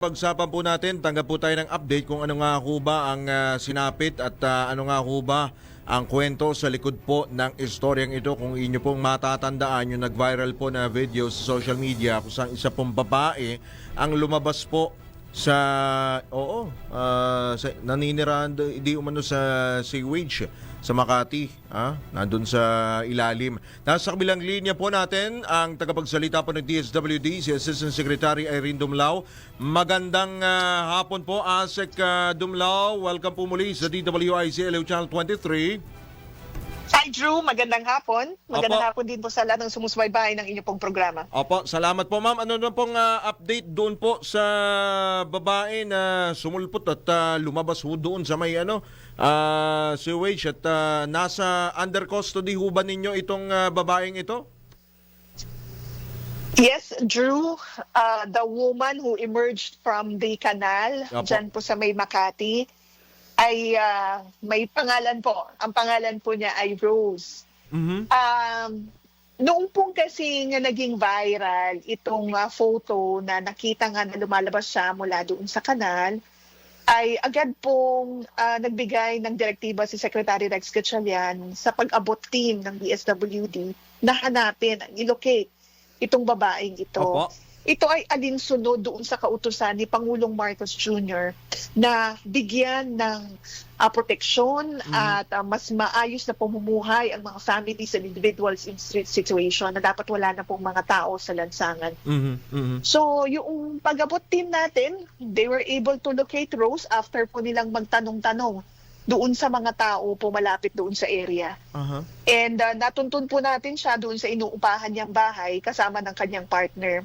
Pagsapan po natin, tanggap po tayo ng update kung ano nga ho ba ang ah, sinapit at ah, ano nga ho ba ang kwento sa likod po ng istoryang ito. Kung inyo pong matatandaan yung nag-viral po na video sa social media kung saan isa pong babae ang lumabas po sa oo ah, sa, naninirahan di umano sa sewage sa Makati ah nandun sa ilalim. Nasa kabilang linya po natin ang tagapagsalita po ng DSWD si Assistant Secretary Irene Dumlao. Magandang ah, hapon po Asek ah, Dumlao. Welcome po muli sa DWIC Channel 23 Hi Drew, magandang hapon. Magandang Opo. hapon din po sa lahat ng sumusubaybay ng inyong pong programa. Opo, salamat po ma'am. Ano na pong ah, update doon po sa babae na sumulpot at ah, lumabas ho doon sa may ano, ah, sewage at ah, nasa under custody ho ba ninyo itong ah, babaeng ito? Yes, Drew, uh, the woman who emerged from the canal Opo. dyan po sa may Makati ay ah, may pangalan po. Ang pangalan po niya ay Rose. Mhm. Um, noong pong kasi nga naging viral itong ah, photo na nakita nga na lumalabas siya mula doon sa kanal, ay agad pong ah, nagbigay ng direktiba si Secretary Rex Gatchalian sa pag-abot team ng DSWD na hanapin, ilocate itong babaeng ito. Opo. Ito ay alinsunod doon sa kautusan ni Pangulong Marcos Jr. na bigyan ng ah, proteksyon at ah, mas maayos na pamumuhay ang mga families and individuals in street situation na dapat wala na pong mga tao sa lansangan. Mhm. Mhm. So, yung pag-abot team natin, they were able to locate Rose after po nilang magtanong-tanong doon sa mga tao po malapit doon sa area. Aha. And uh, natuntun po natin siya doon sa inuupahan niyang bahay kasama ng kanyang partner.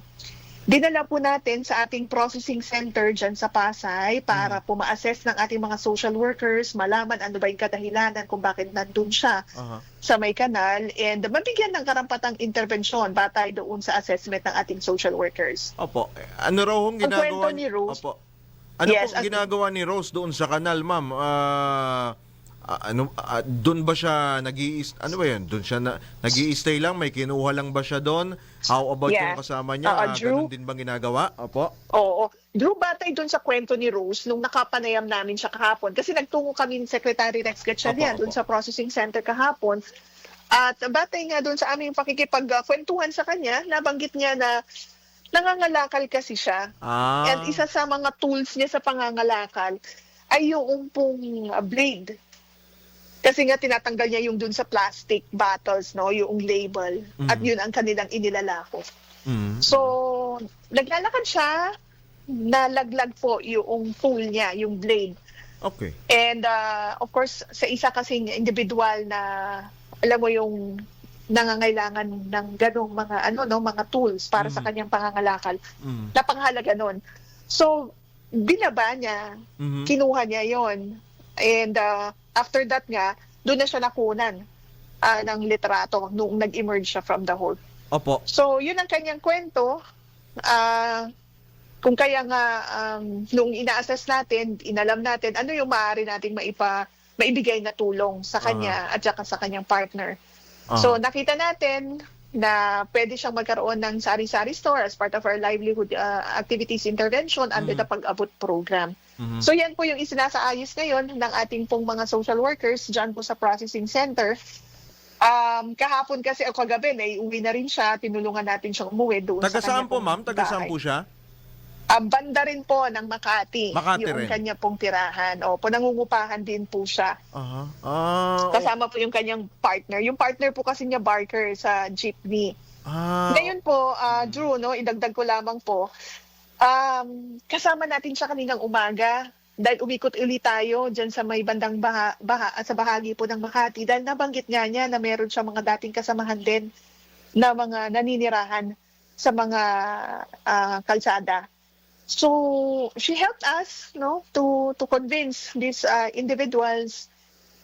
Dinala po natin sa ating processing center dyan sa Pasay para po ma-assess ng ating mga social workers, malaman ano ba yung kadahilanan kung bakit nandun siya Aha. sa may kanal and mabigyan ng karampatang intervensyon batay doon sa assessment ng ating social workers. Opo. Ano raw hong ginagawa ni Rose? Opo. Ano Yes, ang- ginagawa ni Rose doon sa kanal, ma'am? Ah, ah, ano ah, doon ba siya nag ano ba 'yan? Doon siya na nag-i-stay lang, may kinuha lang ba siya doon? How about Yeah. yung kasama niya? Oo, Ah, Drew. ganun din bang ginagawa? Opo. Oo. Drew, batay doon sa kwento ni Rose nung nakapanayam namin siya kahapon. Kasi nagtungo kami ni Secretary Rex Gatchalian doon sa processing center kahapon. At batay nga doon sa aming pakikipagkwentuhan sa kanya, nabanggit niya na nangangalakal kasi siya. Ah. At isa sa mga tools niya sa pangangalakal ay yung pong uh, blade. Kasi nga tinatanggal niya yung dun sa plastic bottles, no, yung label. At Mhm. yun ang kanilang inilalako. Mm. So, naglalakad siya, nalaglag po yung tool niya, yung blade. Okay. And uh, of course, sa isa kasing individual na, alam mo yung nangangailangan ng ganong mga ano no mga tools para sa Mhm. kanyang pangangalakal Mm. napakahalaga nun so binaba niya Mhm. kinuha niya yon and uh, after that nga doon na siya nakunan ah, ng litrato nung nag-emerge siya from the hole Opo. So, yun ang kanyang kwento. Ah, kung kaya nga, um, nung ina-assess natin, inalam natin, ano yung maaari nating maipa, maibigay na tulong sa kanya at saka sa kanyang partner. Ah. So, nakita natin na pwede siyang magkaroon ng sari-sari store as part of our livelihood ah, activities intervention under Mhm. the Pag-abot program. Mhm. So yan po yung isinasaayos ngayon ng ating pong mga social workers dyan po sa processing center. Um, kahapon kasi o kagabi, naiuwi na rin siya, tinulungan natin siyang umuwi doon Taga sa saan po, ma'am? Taga saan po siya? Ah, banda rin po ng Makati, Makati yung rin. kanya pong tirahan. O, po, nangungupahan din po siya. Aha. Ah. Kasama po yung kanyang partner. Yung partner po kasi niya barker sa jeepney. Ah. Ngayon po, ah, Drew, no, idagdag ko lamang po, um, kasama natin siya kaninang umaga dahil umikot ulit tayo dyan sa may bandang baha, baha, sa bahagi po ng Makati dahil nabanggit nga niya na meron siya mga dating kasamahan din na mga naninirahan sa mga ah, kalsada. So she helped us no to to convince these ah, individuals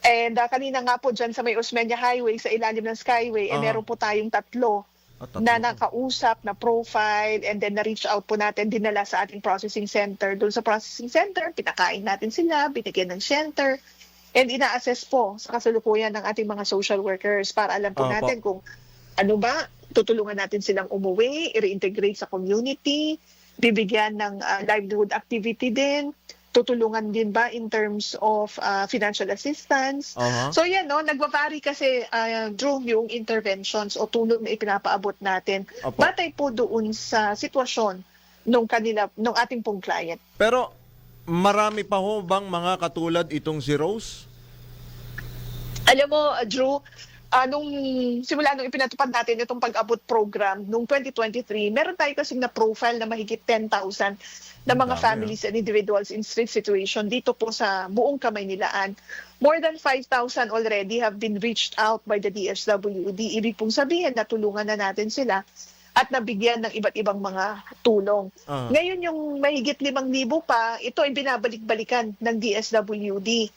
and ah, kanina nga po dyan sa may Osmeña Highway sa ilalim ng Skyway eh, Ah. meron po tayong tatlo Ah, tatlo. na nakausap, na profile, and then na-reach out po natin, dinala sa ating processing center. Doon sa processing center, pinakain natin sila, binigyan ng shelter, and ina-assess po sa kasalukuyan ng ating mga social workers para alam po Opo. natin kung ano ba, tutulungan natin silang umuwi, i-reintegrate sa community, bibigyan ng ah, livelihood activity din, tutulungan din ba in terms of ah, financial assistance. Aha. So yan, no, nagva-vary kasi, uh, Drew, yung interventions o tulong na ipinapaabot natin. Opo. Batay po doon sa sitwasyon nung kanila, nung ating pong client. Pero marami pa ho bang mga katulad itong si Rose? Alam mo, uh, Drew, ah, nung simula nung ipinatupad natin itong pag-abot program nung 2023, meron tayo kasing na profile na mahigit 10,000 na mga Dami, families and individuals in street situation dito po sa buong Kamaynilaan. More than 5,000 already have been reached out by the DSWD. Ibig pong sabihin na tulungan na natin sila at nabigyan ng iba't ibang mga tulong. Ah. Ngayon yung mahigit 5,000 pa, ito ay binabalik-balikan ng DSWD.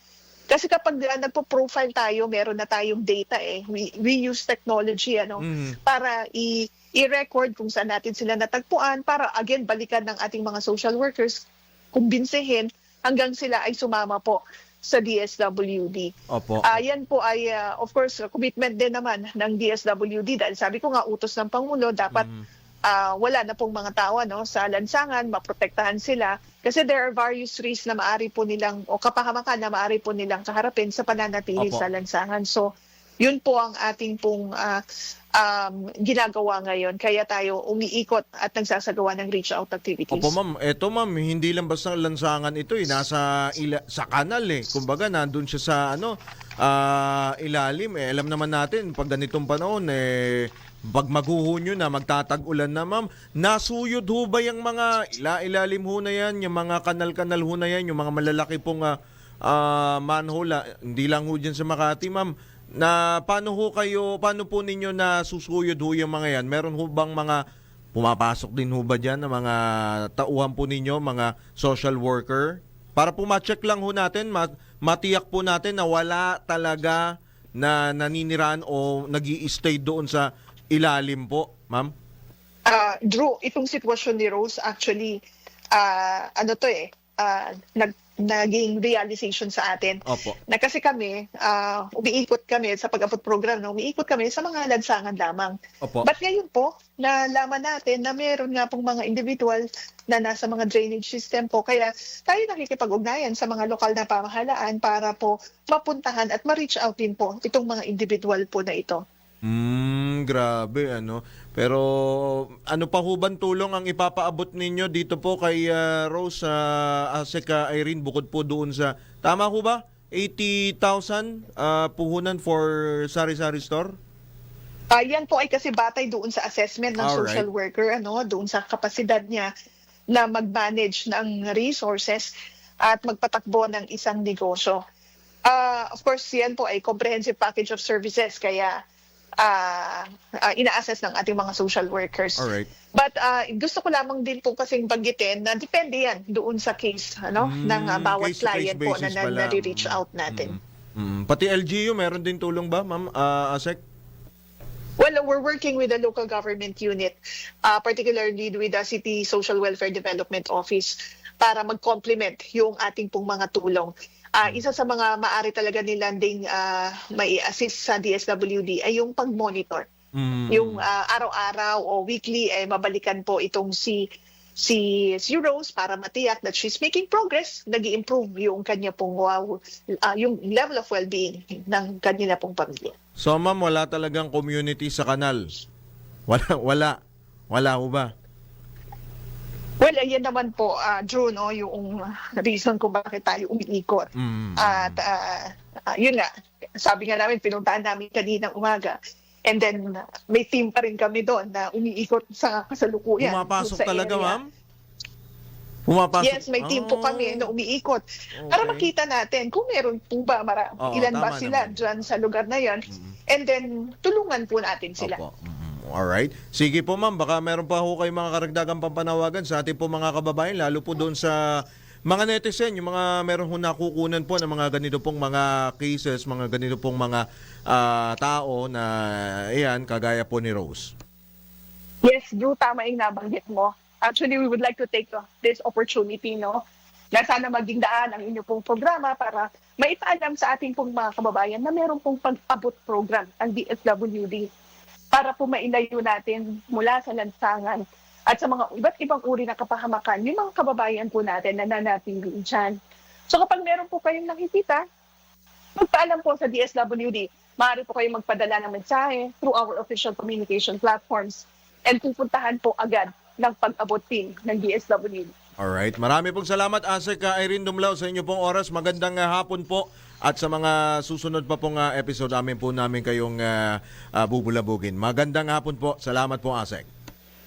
Kasi kapag uh, nagpo-profile tayo, meron na tayong data eh. We, we use technology ano Mhm. para i- i-record kung saan natin sila natagpuan para again balikan ng ating mga social workers, kumbinsihin hanggang sila ay sumama po sa DSWD. Opo. Ah, yan po ay uh, of course commitment din naman ng DSWD dahil sabi ko nga utos ng pangulo dapat Mhm. Ah, wala na pong mga tao no sa lansangan, maprotektahan sila kasi there are various risks na maari po nilang o kapahamakan na maari po nilang kaharapin sa pananatili Opo. sa lansangan. So, yun po ang ating pong ah, um, ginagawa ngayon. Kaya tayo umiikot at nagsasagawa ng reach out activities. Opo ma'am, eto ma'am, hindi lang basta lansangan ito eh, nasa ila, sa kanal eh. Kumbaga nandun siya sa ano, ah, ilalim eh. Alam naman natin pag ganitong panahon eh pag maghuhunyo na, magtatag-ulan na ma'am, nasuyod ho ba yung mga ila ilalim ho na yan, yung mga kanal-kanal ho na yan, yung mga malalaki pong ah, ah, manhole, ah, hindi lang ho dyan sa Makati ma'am, na paano ho kayo, paano po ninyo na susuyod ho yung mga yan? Meron ho bang mga Pumapasok din ho ba dyan ng mga tauhan po ninyo, mga social worker? Para po ma-check lang ho natin, ma- matiyak po natin na wala talaga na naniniraan o nag stay doon sa ilalim po, ma'am? Ah, Drew, itong sitwasyon ni Rose actually ah, ano to eh, ah, nag naging realization sa atin. Opo. Na kasi kami, ah, umiikot kami sa pag-abot program, no? umiikot kami sa mga lansangan lamang. Opo. But ngayon po, nalaman natin na meron nga pong mga individual na nasa mga drainage system po. Kaya tayo nakikipag-ugnayan sa mga lokal na pamahalaan para po mapuntahan at ma-reach out din po itong mga individual po na ito. Hmm, grabe ano. Pero ano pa ho bang tulong ang ipapaabot ninyo dito po kay ah, Rose uh, Aseka Irene bukod po doon sa tama ho ba? 80,000 ah, puhunan for sari-sari store? Ah, yan po ay kasi batay doon sa assessment ng Alright. social worker, ano, doon sa kapasidad niya na mag-manage ng resources at magpatakbo ng isang negosyo. Ah, of course, yan po ay comprehensive package of services kaya ah, ah, ina-assess ng ating mga social workers. Alright. But ah, gusto ko lamang din po kasing banggitin na depende yan doon sa case ano Mm, ng ah, bawat case-to-case client po na, na, pala. na-reach out natin. Mm. Mm. Pati LGU meron din tulong ba, Ma'am ah, Asek? Well, we're working with the local government unit, uh, particularly with the City Social Welfare Development Office para mag-complement yung ating pong mga tulong. Uh, isa sa mga maari talaga nilang ding uh, may assist sa DSWD ay yung pag-monitor. Mm. Yung uh, araw-araw o weekly ay mabalikan po itong si si si Rose para matiyak that she's making progress, nag improve yung kanya pong wow, uh, yung level of well-being ng kanila pong pamilya. So ma'am, wala talagang community sa kanal. Wala, wala. Wala ho ba? Well, ayan naman po, uh, Drew, no, yung reason kung bakit tayo umiikot. Mm. At uh, uh, yun nga, sabi nga namin, pinuntahan namin kaninang umaga. And then, uh, may team pa rin kami doon na umiikot sa kasalukuyan. Pumapasok sa talaga, area. ma'am? Pumapasok? Yes, may team po Ah. kami na umiikot. Para Okay. makita natin kung meron po ba, mara, Oo, ilan ba sila naman. dyan sa lugar na yan. Mm. And then, tulungan po natin sila. Opo. Mm, Alright. Sige po ma'am, baka meron pa ho kayo mga karagdagang pampanawagan sa ating po mga kababayan, lalo po doon sa mga netizen, yung mga meron ho nakukunan po ng mga ganito pong mga cases, mga ganito pong mga ah, tao na, ayan, kagaya po ni Rose. Yes, Drew, tama yung nabanggit mo. Actually, we would like to take uh, this opportunity, no, na sana maging daan ang inyong pong programa para maipaalam sa ating pong mga kababayan na meron pong pag-abot program ang DSWD para po mailayo natin mula sa lansangan at sa mga iba't ibang uri ng kapahamakan, yung mga kababayan po natin na nanatili dyan. So kapag meron po kayong nakikita, magpaalam po sa DSWD. Maaari po kayong magpadala ng mensahe through our official communication platforms and pupuntahan po agad ng pag-abot team ng DSWD. Alright, marami pong salamat Asek uh, Irene Dumlao sa inyo pong oras. Magandang uh, hapon po. At sa mga susunod pa pong uh, episode, amin po namin kayong uh, uh, bubulabugin. Magandang hapon po. Salamat po Asek.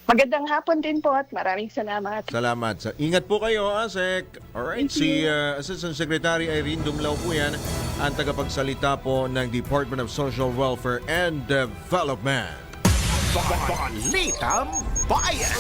Magandang hapon din po at maraming salamat. Salamat. Sa ingat po kayo, Asek. Alright, si uh, Assistant Secretary Irene Dumlao po yan, ang tagapagsalita po ng Department of Social Welfare and Development. Balitang Bayan!